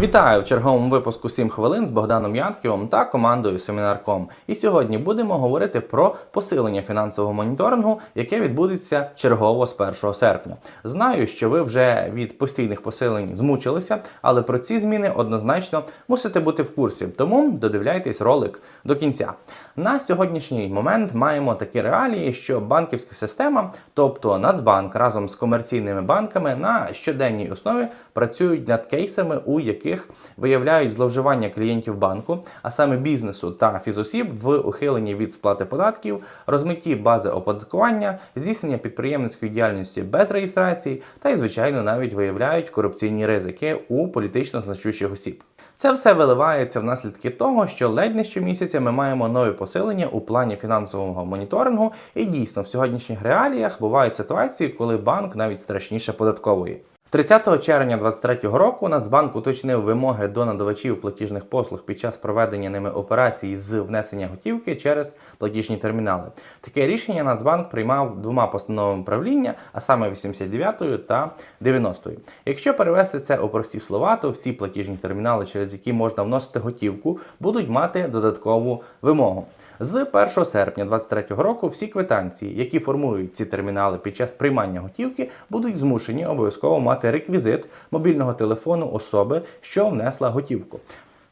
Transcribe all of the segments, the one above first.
Вітаю в черговому випуску 7 хвилин з Богданом Янківим та командою Семінарком. І сьогодні будемо говорити про посилення фінансового моніторингу, яке відбудеться чергово з 1 серпня. Знаю, що ви вже від постійних посилень змучилися, але про ці зміни однозначно мусите бути в курсі. Тому додивляйтесь ролик до кінця. На сьогоднішній момент маємо такі реалії, що банківська система, тобто Нацбанк разом з комерційними банками на щоденній основі працюють над кейсами, у яких виявляють зловживання клієнтів банку, а саме бізнесу та фізосіб в ухиленні від сплати податків, розмитті бази оподаткування, здійснення підприємницької діяльності без реєстрації та й, звичайно, навіть виявляють корупційні ризики у політично значущих осіб. Це все виливається в наслідки того, що ледь не щомісяця ми маємо нові посилення у плані фінансового моніторингу, і дійсно в сьогоднішніх реаліях бувають ситуації, коли банк навіть страшніше податковує. 30 червня 2023 року Нацбанк уточнив вимоги до надавачів платіжних послуг під час проведення ними операцій з внесення готівки через платіжні термінали. Таке рішення Нацбанк приймав двома постановами правління, а саме 89 та 90. Якщо перевести це у прості слова, то всі платіжні термінали, через які можна вносити готівку, будуть мати додаткову вимогу. З 1 серпня 2023 року всі квитанції, які формують ці термінали під час приймання готівки, будуть змушені обов'язково мати реквізит мобільного телефону особи, що внесла готівку.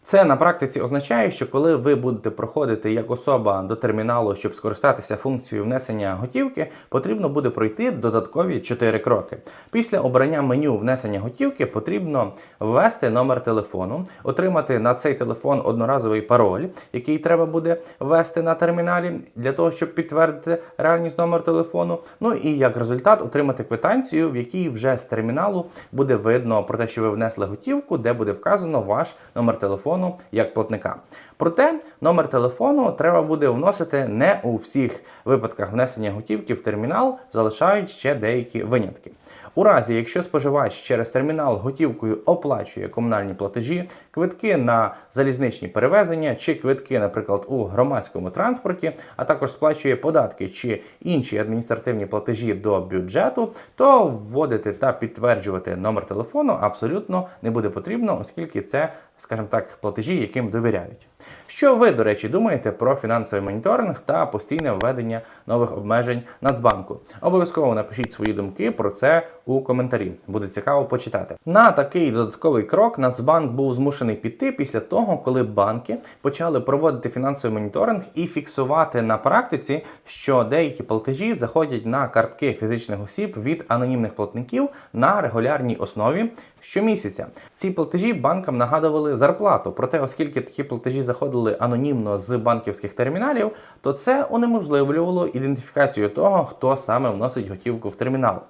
Це на практиці означає, що коли ви будете проходити як особа до терміналу, щоб скористатися функцією внесення готівки, потрібно буде пройти додаткові 4 кроки. Після обрання меню внесення готівки потрібно ввести номер телефону, отримати на цей телефон одноразовий пароль, який треба буде ввести на терміналі для того, щоб підтвердити реальність номер телефону. Ну і як результат отримати квитанцію, в якій вже з терміналу буде видно про те, що ви внесли готівку, де буде вказано ваш номер телефону як платника. Проте номер телефону треба буде вносити не у всіх випадках внесення готівки в термінал, залишають ще деякі винятки. У разі, якщо споживач через термінал готівкою оплачує комунальні платежі, квитки на залізничні перевезення чи квитки, наприклад, у громадському транспорті, а також сплачує податки чи інші адміністративні платежі до бюджету, то вводити та підтверджувати номер телефону абсолютно не буде потрібно, оскільки це, скажімо так, платежі, яким довіряють. Що ви, до речі, думаєте про фінансовий моніторинг та постійне введення нових обмежень Нацбанку? Обов'язково напишіть свої думки про це у коментарі. Буде цікаво почитати. На такий додатковий крок Нацбанк був змушений піти після того, коли банки почали проводити фінансовий моніторинг і фіксувати на практиці, що деякі платежі заходять на картки фізичних осіб від анонімних платників на регулярній основі щомісяця. Ці платежі банкам нагадували зарплату. Проте, оскільки такі платежі заходили анонімно з банківських терміналів, то це унеможливлювало ідентифікацію того, хто саме вносить готівку в термінал.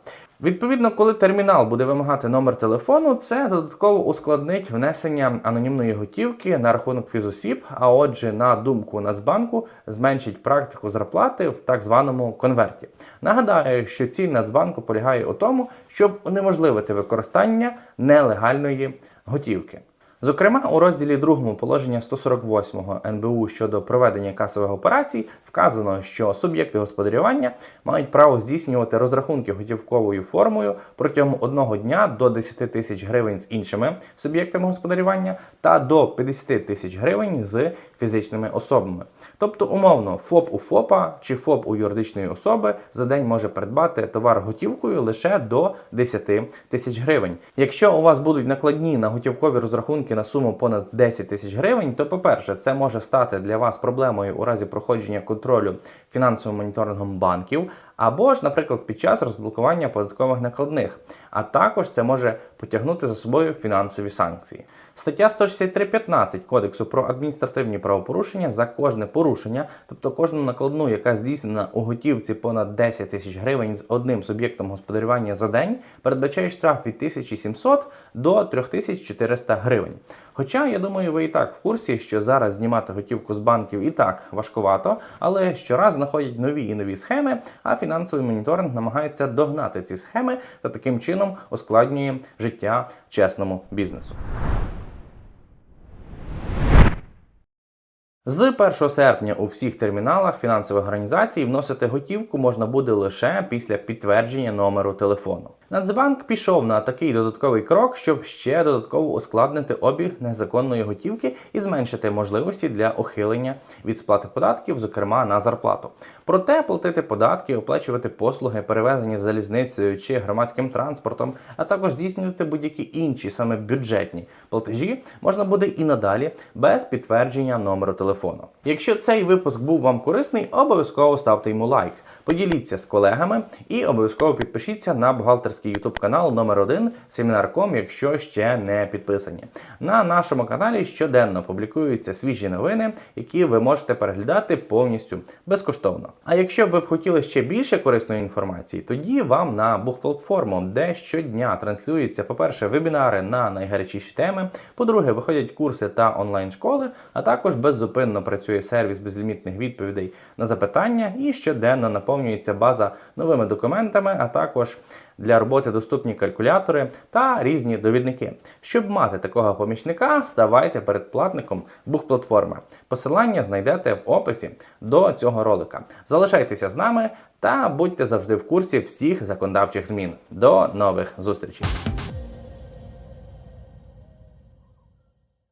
Відповідно, коли термінал буде вимагати номер телефону, це додатково ускладнить внесення анонімної готівки на рахунок фізосіб, а отже, на думку Нацбанку, зменшить практику зарплати в так званому конверті. Нагадаю, що ціль Нацбанку полягає у тому, щоб унеможливити використання нелегальної готівки. Зокрема, у розділі 2 положення 148 НБУ щодо проведення касових операцій вказано, що суб'єкти господарювання мають право здійснювати розрахунки готівковою формою протягом одного дня до 10 тисяч гривень з іншими суб'єктами господарювання та до 50 тисяч гривень з фізичними особами. Тобто, умовно, ФОП у ФОПа чи ФОП у юридичної особи за день може придбати товар готівкою лише до 10 тисяч гривень. Якщо у вас будуть накладні на готівкові розрахунки, на суму понад 10 тисяч гривень, то, по-перше, це може стати для вас проблемою у разі проходження контролю фінансовим моніторингом банків, або ж, наприклад, під час розблокування податкових накладних. А також це може потягнути за собою фінансові санкції. Стаття 163.15 Кодексу про адміністративні правопорушення за кожне порушення, тобто кожну накладну, яка здійснена у готівці понад 10 тисяч гривень з одним суб'єктом господарювання за день, передбачає штраф від 1700 до 3400 гривень. Хоча, я думаю, ви і так в курсі, що зараз знімати готівку з банків і так важкувато, але щораз знаходять нові і нові схеми, а фінансовий моніторинг намагається догнати ці схеми та таким чином ускладнює життя чесному бізнесу. З 1 серпня у всіх терміналах фінансових організацій вносити готівку можна буде лише після підтвердження номеру телефону. Нацбанк пішов на такий додатковий крок, щоб ще додатково ускладнити обіг незаконної готівки і зменшити можливості для ухилення від сплати податків, зокрема на зарплату. Проте платити податки, оплачувати послуги, перевезені залізницею чи громадським транспортом, а також здійснювати будь-які інші саме бюджетні платежі можна буде і надалі без підтвердження номеру телефону. Якщо цей випуск був вам корисний, обов'язково ставте йому лайк, поділіться з колегами і обов'язково підпишіться на бухгалтерський YouTube канал номер 1 Семінар.ком, якщо ще не підписані. На нашому каналі щоденно публікуються свіжі новини, які ви можете переглядати повністю безкоштовно. А якщо ви б хотіли ще більше корисної інформації, тоді вам на бухплатформу, де щодня транслюються, по-перше, вебінари на найгарячіші теми, по-друге, виходять курси та онлайн-школи, а також беззупинно працює сервіс безлімітних відповідей на запитання і щоденно наповнюється база новими документами, а також для роботи доступні калькулятори та різні довідники. Щоб мати такого помічника, ставайте передплатником бухплатформи. Посилання знайдете в описі до цього ролика. Залишайтеся з нами та будьте завжди в курсі всіх законодавчих змін. До нових зустрічей!